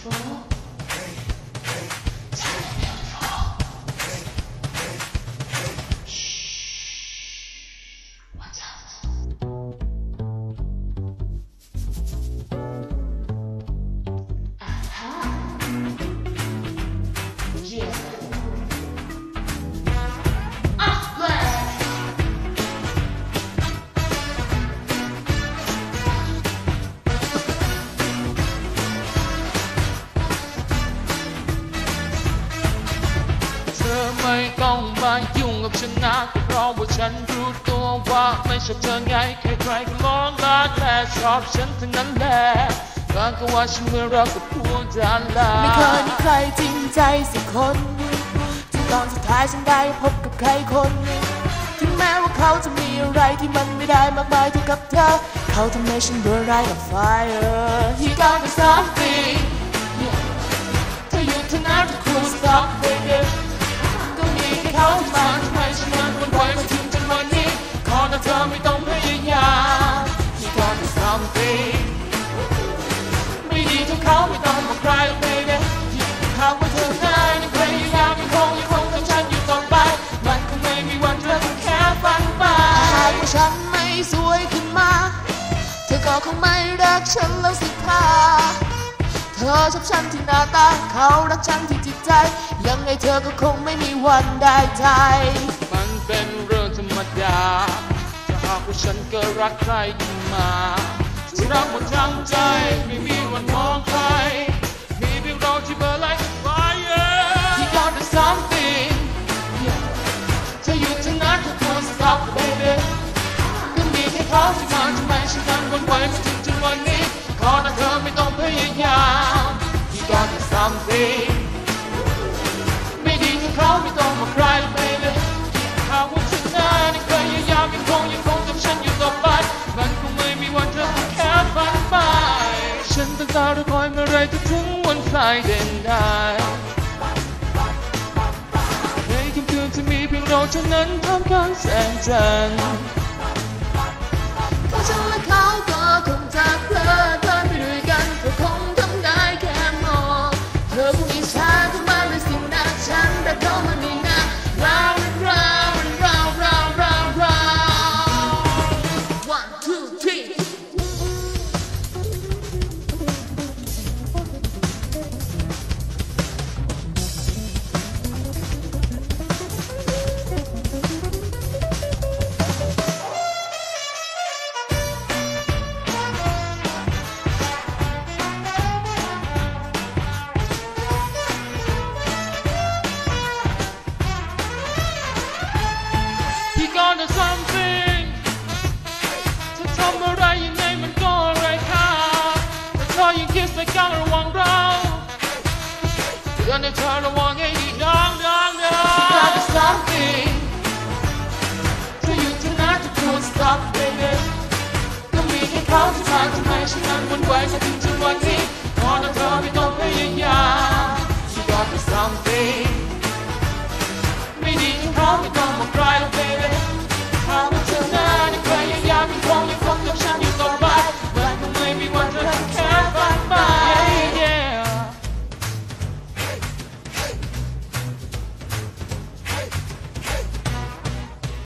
佛。嘘，我走了。啊哈，姐。 นรู้ตัวว่าไม่ชอบเธอไงใครๆก็มองรักและชอบฉันทั้งนั้นแหละบางก็ว่าฉันเมื่อรักกับพวกดาราไม่เคยมีใครจริงใจสักคนที่ตอนสุดท้ายฉันได้พบกับใครคนหนึ่งถึงแม้ว่าเขาจะมีอะไรที่มันไม่ได้มากมายเท่ากับเธอ เขาทำให้ฉัน burn like a fire He got me something ฉันไม่สวยขึ้นมา เธอก็คงไม่รักฉันแล้วสิท่าเธอชอบฉันที่หน้าตาเขารักฉันที่จิตใจ ยังไงเธอก็คงไม่มีวันได้ใจ มันเป็นเรื่องธรรมดาถ้าหากว่าฉันก็รักใครขึ้นมาจะรักหมดทั้งใจไม่มีวันมองใคร ไม่ดีถ้าเขาไม่ต้องมาใครหรอก baby หากว่าฉันนั้นยังพยายามยังคงยังคงทำฉันอยู่ต่อไปมันคงไม่มีวันเธอต้องแค่ฝันไปฉันตั้งตารอคอยเมื่อไรจะถึงวันสายเด่นได้ในค่ำคืนที่มีเพียงเราเท่านั้นท่ามกลางแสงจันทร์ ยังคิดในการ